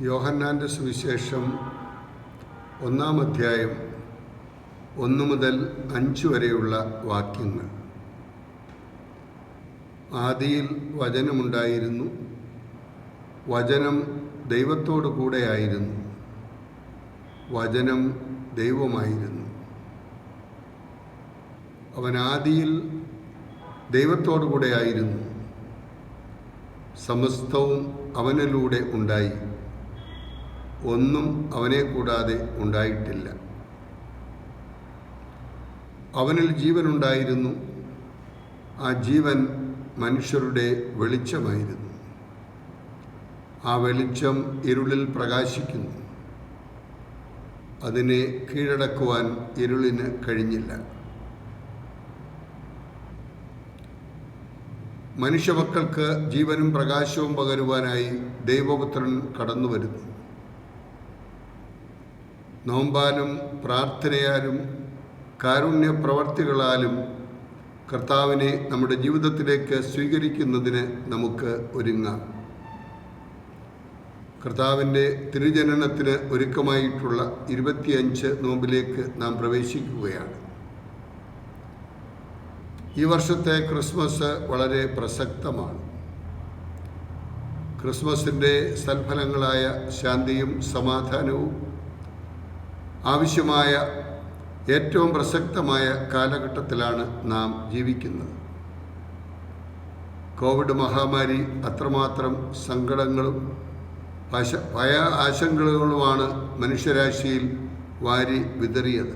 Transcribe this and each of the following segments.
യോഹന്നാന്റെ സുവിശേഷം ഒന്നാം അധ്യായം ഒന്ന് മുതൽ അഞ്ച് വരെയുള്ള വാക്യങ്ങൾ. ആദിയിൽ വചനമുണ്ടായിരുന്നു. വചനം ദൈവത്തോടു കൂടെയായിരുന്നു. വചനം ദൈവമായിരുന്നു. അവൻ ആദിയിൽ ദൈവത്തോടു കൂടെയായിരുന്നു. സമസ്തവും അവനിലൂടെ ഉണ്ടായി. ഒന്നും അവനെ കൂടാതെ ഉണ്ടായിട്ടില്ല. അവനിൽ ജീവനുണ്ടായിരുന്നു. ആ ജീവൻ മനുഷ്യരുടെ വെളിച്ചമായിരുന്നു. ആ വെളിച്ചം ഇരുളിൽ പ്രകാശിക്കുന്നു. അതിനെ കീഴടക്കുവാൻ ഇരുളിന് കഴിഞ്ഞില്ല. മനുഷ്യമക്കൾക്ക് ജീവനും പ്രകാശവും പകരുവാനായി ദൈവപുത്രൻ കടന്നു വരുന്നു നോമ്പാലും പ്രാർത്ഥനയാലും കാരുണ്യ പ്രവർത്തികളാലും കർത്താവിനെ നമ്മുടെ ജീവിതത്തിലേക്ക് സ്വീകരിക്കുന്നതിന് നമുക്ക് ഒരുങ്ങാം. കർത്താവിന്റെ തിരുജനനത്തിന് ഒരുക്കമായിട്ടുള്ള ഇരുപത്തിയഞ്ച് നോമ്പിലേക്ക് നാം പ്രവേശിക്കുകയാണ്. ഈ വർഷത്തെ ക്രിസ്മസ് വളരെ പ്രസക്തമാണ്. ക്രിസ്മസിന്റെ സൽഫലങ്ങളായ ശാന്തിയും സമാധാനവും ആവശ്യമായ ഏറ്റവും പ്രസക്തമായ കാലഘട്ടത്തിലാണ് നാം ജീവിക്കുന്നത്. കോവിഡ് മഹാമാരി അത്രമാത്രം സങ്കടങ്ങളും ഭയ ആശങ്കകളുമാണ് മനുഷ്യരാശിയിൽ വാരി വിതറിയത്.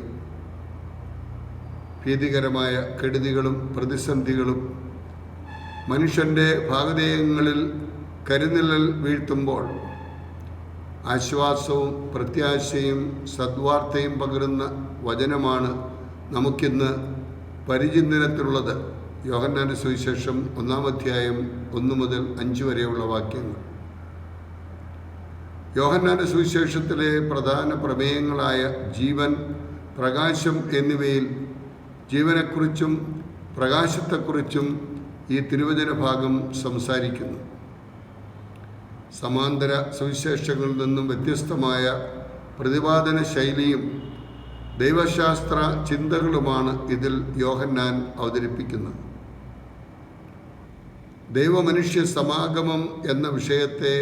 ഭീതികരമായ കെടുതികളും പ്രതിസന്ധികളും മനുഷ്യന്റെ ഭാഗധേയങ്ങളിൽ കരുനിഴൽ വീഴ്ത്തുമ്പോൾ ആശ്വാസവും പ്രത്യാശയും സദ്വാർത്തയും പകരുന്ന വചനമാണ് നമുക്കിന്ന് പരിചിന്തനത്തിലുള്ളത്. യോഹന്നാന്റെ സുവിശേഷം ഒന്നാം അധ്യായം ഒന്ന് മുതൽ അഞ്ച് വരെയുള്ള വാക്യങ്ങൾ. യോഹന്നാന്റെ സുവിശേഷത്തിലെ പ്രധാന പ്രമേയങ്ങളായ ജീവൻ പ്രകാശം എന്നിവയിൽ ജീവനെക്കുറിച്ചും പ്രകാശത്തെക്കുറിച്ചും ഈ തിരുവചന ഭാഗം സംസാരിക്കുന്നു. സമാന്തര സുവിശേഷങ്ങളിൽ നിന്നും വ്യത്യസ്തമായ പ്രതിപാദന ശൈലിയും ദൈവശാസ്ത്ര ചിന്തകളുമാണ് ഇതിൽ യോഹന്നാൻ അവതരിപ്പിക്കുന്നത്. ദൈവമനുഷ്യ സമാഗമം എന്ന വിഷയത്തെ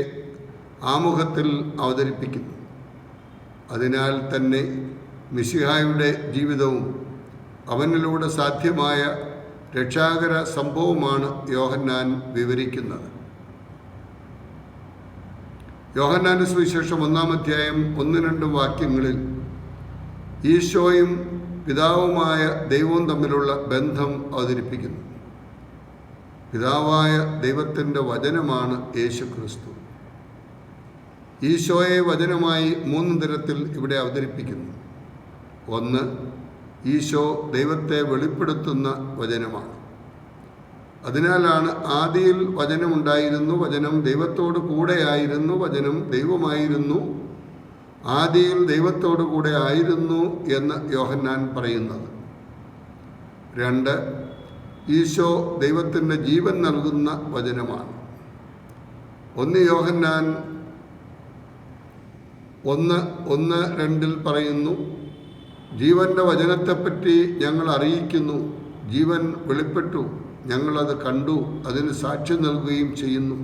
ആമുഖത്തിൽ അവതരിപ്പിക്കുന്നു. അതിനാൽ തന്നെ മിശിഹായുടെ ജീവിതവും അവനിലൂടെ സാധ്യമായ രക്ഷാകര സംഭവമാണ് യോഹന്നാൻ വിവരിക്കുന്നത്. യോഹന്നാന്റെ സുവിശേഷം ഒന്നാം അധ്യായം ഒന്ന് രണ്ട് വാക്യങ്ങളിൽ ഈശോയും പിതാവുമായ ദൈവവും തമ്മിലുള്ള ബന്ധം അവതരിപ്പിക്കുന്നു. പിതാവായ ദൈവത്തിന്റെ വചനമാണ് യേശു ക്രിസ്തു ഈശോയെ വചനമായി മൂന്ന് തരത്തിൽ ഇവിടെ അവതരിപ്പിക്കുന്നു. ഒന്ന് ഈശോ ദൈവത്തെ വെളിപ്പെടുത്തുന്ന വചനമാണ്. അതിനാലാണ് ആദിയിൽ വചനമുണ്ടായിരുന്നു വചനം ദൈവത്തോട് കൂടെയായിരുന്നു വചനം ദൈവമായിരുന്നു. ആദിയിൽ ദൈവത്തോട് കൂടെ ആയിരുന്നു എന്ന് യോഹന്നാൻ പറയുന്നത്. രണ്ട് ഈശോ ദൈവത്തിന്റെ ജീവൻ നൽകുന്ന വചനമാണ്. ഒന്ന് യോഹന്നാൻ ഒന്ന് ഒന്ന് രണ്ടിൽ പറയുന്നു ജീവന്റെ വചനത്തെപ്പറ്റി ഞങ്ങൾ അറിയിക്കുന്നു ജീവൻ വെളിപ്പെട്ടു. ഞങ്ങളത് കണ്ടു അതിന് സാക്ഷ്യം നൽകുകയും ചെയ്യുന്നു.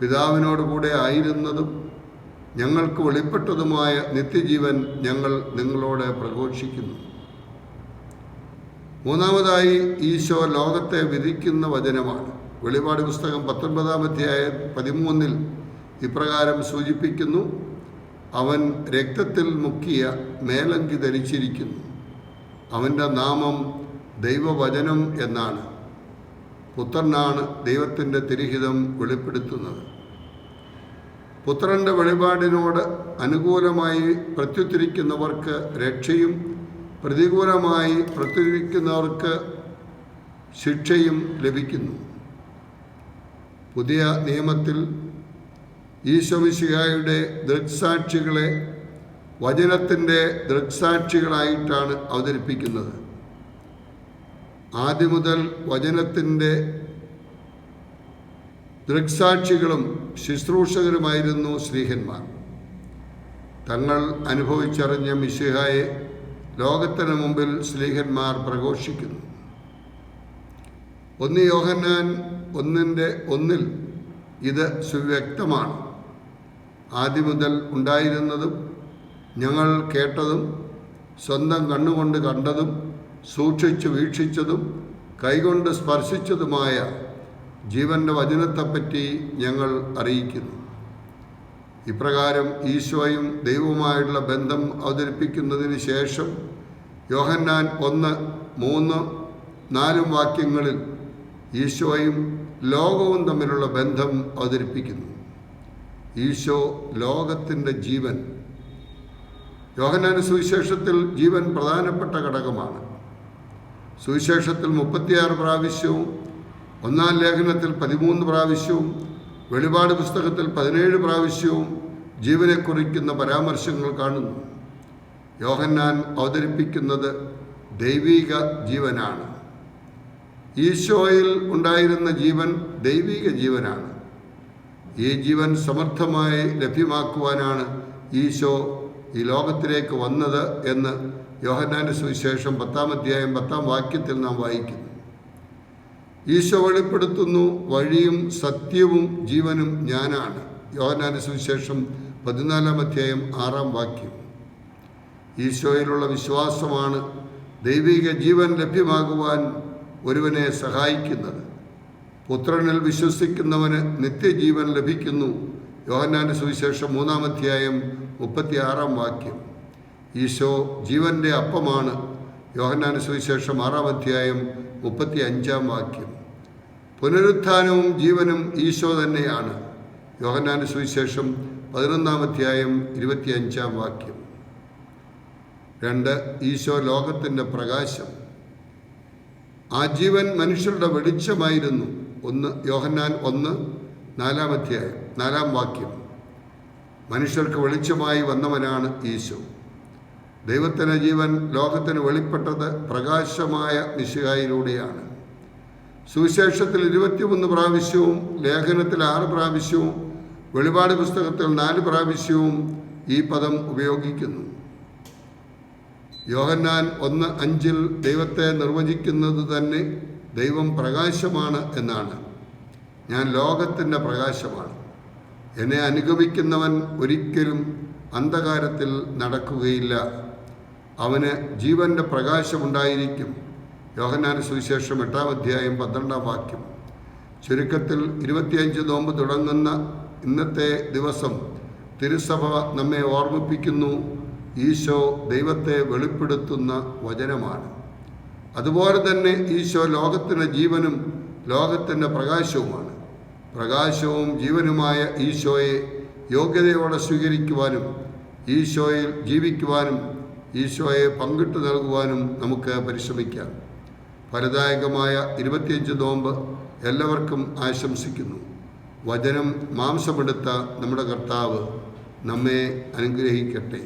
പിതാവിനോട് കൂടെ ആയിരുന്നതും ഞങ്ങൾക്ക് വെളിപ്പെട്ടതുമായ നിത്യജീവൻ ഞങ്ങൾ നിങ്ങളോട് പ്രഘോഷിക്കുന്നു. മൂന്നാമതായി ഈശോ ലോകത്തെ വിധിക്കുന്ന വചനമാണ്. വെളിപാട് പുസ്തകം പത്തൊൻപതാം അധ്യായ പതിമൂന്നിൽ ഇപ്രകാരം സൂചിപ്പിക്കുന്നു അവൻ രക്തത്തിൽ മുക്കിയ മേലങ്കി ധരിച്ചിരിക്കുന്നു. അവന്റെ നാമം ദൈവവചനം എന്നാണ്. പുത്രനാണ് ദൈവത്തിന്റെ തിരിഹിതം വെളിപ്പെടുത്തുന്നത്. പുത്രന്റെ വെളിപാടിനോട് അനുകൂലമായി പ്രത്യുത്തിരിക്കുന്നവർക്ക് രക്ഷയും പ്രതികൂലമായി പ്രത്യുത്തിരിക്കുന്നവർക്ക് ശിക്ഷയും ലഭിക്കുന്നു. പുതിയ നിയമത്തിൽ ഈശോമിശിഹായുടെ ദൃക്സാക്ഷികളെ വചനത്തിന്റെ ദൃക്സാക്ഷികളായിട്ടാണ് അവതരിപ്പിക്കുന്നത്. ആദ്യം മുതൽ വചനത്തിന്റെ ദൃക്സാക്ഷികളും ശുശ്രൂഷകരുമായിരുന്നു സ്ത്രീഹന്മാർ. തങ്ങൾ അനുഭവിച്ചറിഞ്ഞ മിശിഹായെ ലോകത്തിന് മുമ്പിൽ സ്ത്രീഹന്മാർ പ്രഘോഷിക്കുന്നു. ഒന്ന് യോഹന്നാൻ ഒന്നിന്റെ ഒന്നിൽ ഇത് സുവ്യക്തമാണ്. ആദ്യം മുതൽ ഉണ്ടായിരുന്നതും ഞങ്ങൾ കേട്ടതും സ്വന്തം കണ്ണുകൊണ്ട് കണ്ടതും സൂക്ഷിച്ചു വീക്ഷിച്ചതും കൈകൊണ്ട് സ്പർശിച്ചതുമായ ജീവന്റെ വചനത്തെപ്പറ്റി ഞങ്ങൾ അറിയിക്കുന്നു. ഇപ്രകാരം ഈശോയും ദൈവവുമായുള്ള ബന്ധം അവതരിപ്പിക്കുന്നതിന് ശേഷം യോഹന്നാൻ ഒന്ന് മൂന്ന് നാലും വാക്യങ്ങളിൽ ഈശോയും ലോകവും തമ്മിലുള്ള ബന്ധം അവതരിപ്പിക്കുന്നു. ഈശോ ലോകത്തിന്റെ ജീവൻ. യോഹന്നാൻ സുവിശേഷത്തിൽ ജീവൻ പ്രധാനപ്പെട്ട ഘടകമാണ്. സുവിശേഷത്തിൽ മുപ്പത്തിയാറ് പ്രാവശ്യവും ഒന്നാം ലേഖനത്തിൽ പതിമൂന്ന് പ്രാവശ്യവും വെളിപാട് പുസ്തകത്തിൽ പതിനേഴ് പ്രാവശ്യവും ജീവനെ കുറിക്കുന്ന പരാമർശങ്ങൾ കാണുന്നു. യോഹന്നാൻ അവതരിപ്പിക്കുന്നത് ദൈവീക ജീവനാണ്. ഈശോയിൽ ഉണ്ടായിരുന്ന ജീവൻ ദൈവീക ജീവനാണ്. ഈ ജീവൻ സമർത്ഥമായി ലഭ്യമാക്കുവാനാണ് ഈശോ ഈ ലോകത്തിലേക്ക് വന്നത് എന്ന് യോഹന്നാന്റെ സുവിശേഷം പത്താം അധ്യായം പത്താം വാക്യത്തിൽ നാം വായിക്കുന്നു. ഈശോ വെളിപ്പെടുത്തുന്നു വഴിയും സത്യവും ജീവനും ഞാനാണ്. യോഹന്നാന്റെ സുവിശേഷം പതിനാലാം അധ്യായം ആറാം വാക്യം. ഈശോയിലുള്ള വിശ്വാസമാണ് ദൈവിക ജീവൻ ലഭ്യമാകുവാൻ ഒരുവനെ സഹായിക്കുന്നത്. പുത്രനിൽ വിശ്വസിക്കുന്നവന് നിത്യജീവൻ ലഭിക്കുന്നു. യോഹന്നാന്റെ സുവിശേഷം മൂന്നാം അധ്യായം മുപ്പത്തി ആറാം വാക്യം. ഈശോ ജീവന്റെ അപ്പമാണ്. യോഹന്നാന സുവിശേഷം ആറാം അധ്യായം മുപ്പത്തി അഞ്ചാം വാക്യം. പുനരുത്ഥാനവും ജീവനും ഈശോ തന്നെയാണ്. യോഹന്നാന സുവിശേഷം പതിനൊന്നാം അധ്യായം ഇരുപത്തിയഞ്ചാം വാക്യം. രണ്ട് ഈശോ ലോകത്തിന്റെ പ്രകാശം. ആ ജീവൻ മനുഷ്യരുടെ വെളിച്ചമായിരുന്നു. ഒന്ന് യോഹന്നാൻ ഒന്ന് നാലാം അധ്യായം നാലാം വാക്യം. മനുഷ്യർക്ക് വെളിച്ചമായി വന്നവനാണ് ഈശോ. ദൈവത്തിന്റെ ജീവൻ ലോകത്തിന് വെളിപ്പെട്ടത് പ്രകാശമായ മിശിഹായിലൂടെയാണ്. സുവിശേഷത്തിൽ ഇരുപത്തിമൂന്ന് പ്രാവശ്യവും ലേഖനത്തിൽ ആറ് പ്രാവശ്യവും വെളിപാട് പുസ്തകത്തിൽ നാല് പ്രാവശ്യവും ഈ പദം ഉപയോഗിക്കുന്നു. യോഹന്നാൻ ഒന്ന് അഞ്ചിൽ ദൈവത്തെ നിർവചിക്കുന്നത് തന്നെ ദൈവം പ്രകാശമാണ് എന്നാണ്. ഞാൻ ലോകത്തിന്റെ പ്രകാശമാണ്. എന്നെ അനുഗമിക്കുന്നവൻ ഒരിക്കലും അന്ധകാരത്തിൽ നടക്കുകയില്ല. അവന് ജീവന്റെ പ്രകാശമുണ്ടായിരിക്കും. യോഹന്നാൻ സുവിശേഷം എട്ടാം അധ്യായം പന്ത്രണ്ടാം വാക്യം. ചുരുക്കത്തിൽ ഇരുപത്തിയഞ്ച് നോമ്പ് തുടങ്ങുന്ന ഇന്നത്തെ ദിവസം തിരുസഭ നമ്മെ ഓർമ്മിപ്പിക്കുന്നു. ഈശോ ദൈവത്തെ വെളിപ്പെടുത്തുന്ന വചനമാണ്. അതുപോലെ തന്നെ ഈശോ ലോകത്തിന്റെ ജീവനും ലോകത്തിന്റെ പ്രകാശവുമാണ്. പ്രകാശവും ജീവനുമായ ഈശോയെ യോഗ്യതയോടെ സ്വീകരിക്കുവാനും ഈശോയിൽ ജീവിക്കുവാനും ഈശോയെ പങ്കിട്ട് നൽകുവാനും നമുക്ക് പരിശ്രമിക്കാം. ഫലദായകമായ ഇരുപത്തിയഞ്ച് നോമ്പ് എല്ലാവർക്കും ആശംസിക്കുന്നു. വചനം മാംസമെടുത്ത നമ്മുടെ കർത്താവ് നമ്മെ അനുഗ്രഹിക്കട്ടെ.